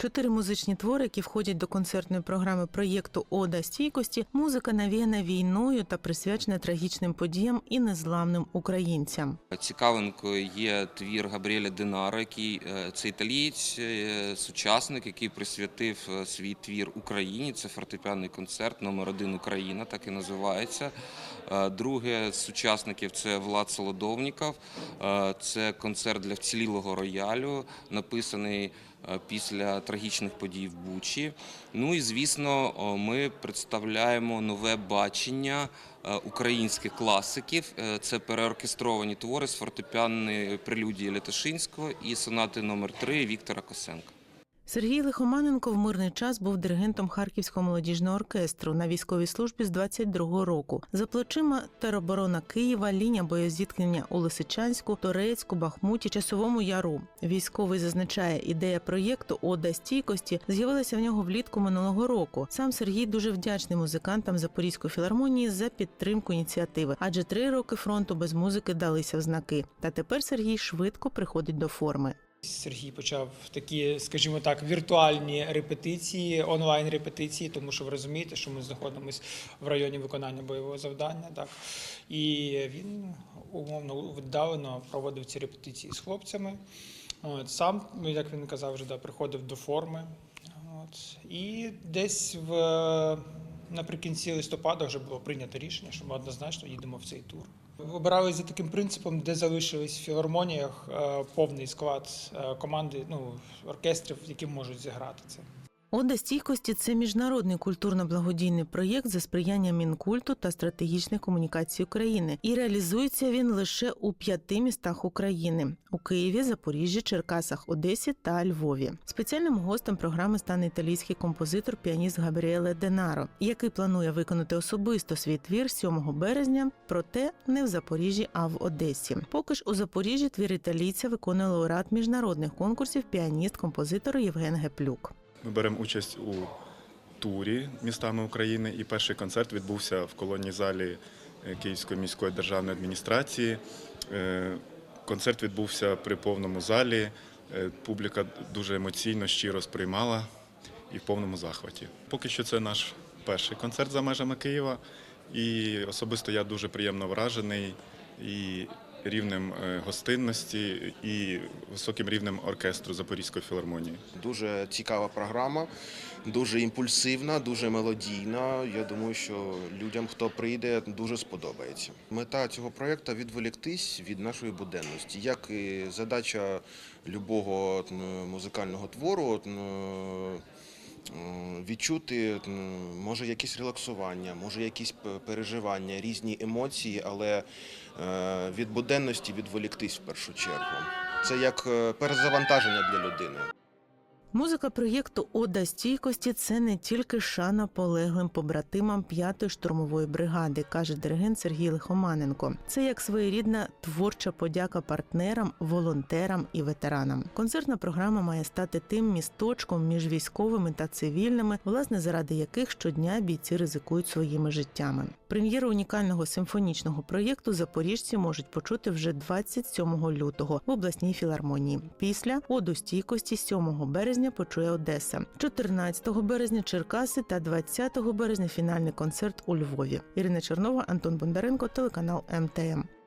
Чотири музичні твори, які входять до концертної програми проєкту Ода стійкості, музика навіяна війною та присвячена трагічним подіям і незламним українцям. Цікавинкою є твір Габріеля Динара, який е, це італієць, е, сучасник, який присвятив е, свій твір Україні. Це фортепіанний концерт номер один Україна, так і називається. Друге з сучасників це Влад Солодовніков. Це концерт для вцілілого роялю, написаний після трагічних подій в Бучі. Ну і звісно, ми представляємо нове бачення е, українських класиків. Е, Це переоркестровані твори з фортепіанної прелюдії Летишинського і сонати номер 3 Віктора Косенка. Сергій Лихоманенко в мирний час був диригентом Харківського молодіжного оркестру на військовій службі з 22-го року. За плечима тероборона Києва, лінія боєзіткнення у Лисичанську, Торецьку, Бахмуті, Часовому Яру. Військовий зазначає, ідея проєкту Ода стійкості з'явилася в нього влітку минулого року. Сам Сергій дуже вдячний музикантам Запорізької філармонії за підтримку ініціативи, адже три роки фронту без музики далися в знаки. Та тепер Сергій швидко приходить до форми. Сергій почав такі, скажімо так, віртуальні репетиції, онлайн репетиції, тому що ви розумієте, що ми знаходимося в районі виконання бойового завдання. Так і він умовно віддалено проводив ці репетиції з хлопцями. От, сам, ну, як він казав, вже да, приходив до форми. От, і десь в наприкінці листопада вже було прийнято рішення, що ми однозначно їдемо в цей тур. Обирали за таким принципом, де залишились в філармоніях е, повний склад е, команди, ну оркестрів, які можуть зіграти це. Ода стійкості це міжнародний культурно-благодійний проєкт за сприяння Мінкульту та стратегічних комунікацій України. І реалізується він лише у п'яти містах України: у Києві, Запоріжжі, Черкасах, Одесі та Львові. Спеціальним гостем програми стане італійський композитор піаніст Габріеле Денаро, який планує виконати особисто свій твір 7 березня, проте не в Запоріжжі, а в Одесі. Поки ж у Запоріжжі твір італійця виконує лауреат міжнародних конкурсів піаніст-композитор Євген Геплюк. Ми беремо участь у турі містами України, і перший концерт відбувся в колонній залі е, Київської міської державної адміністрації. Е, Концерт відбувся при повному залі. Е, Публіка дуже емоційно, щиро сприймала і в повному захваті. Поки що це наш перший концерт за межами Києва, і особисто я дуже приємно вражений і рівнем е, гостинності, і високим рівнем оркестру Запорізької філармонії. Дуже цікава програма, дуже імпульсивна, дуже мелодійна. Я думаю, що людям, хто прийде, дуже сподобається. Мета цього проєкту відволіктись від нашої буденності. Як і задача любого музикального твору. Відчути може якісь релаксування, може якісь переживання, різні емоції, але е, від буденності відволіктись в першу чергу. Це як е, перезавантаження для людини. Музика проєкту Ода стійкості це не тільки шана полеглим побратимам 5-ї штурмової бригади, каже диригент Сергій Лихоманенко. Це як своєрідна творча подяка партнерам, волонтерам і ветеранам. Концертна програма має стати тим місточком між військовими та цивільними, власне, заради яких щодня бійці ризикують своїми життями. Прем'єру унікального симфонічного проєкту запоріжці можуть почути вже 27 лютого в обласній філармонії. Після оду стійкості 7 березня почує Одеса, 14 березня Черкаси та 20 березня фінальний концерт у Львові. Ірина Чернова, Антон Бондаренко, телеканал МТМ.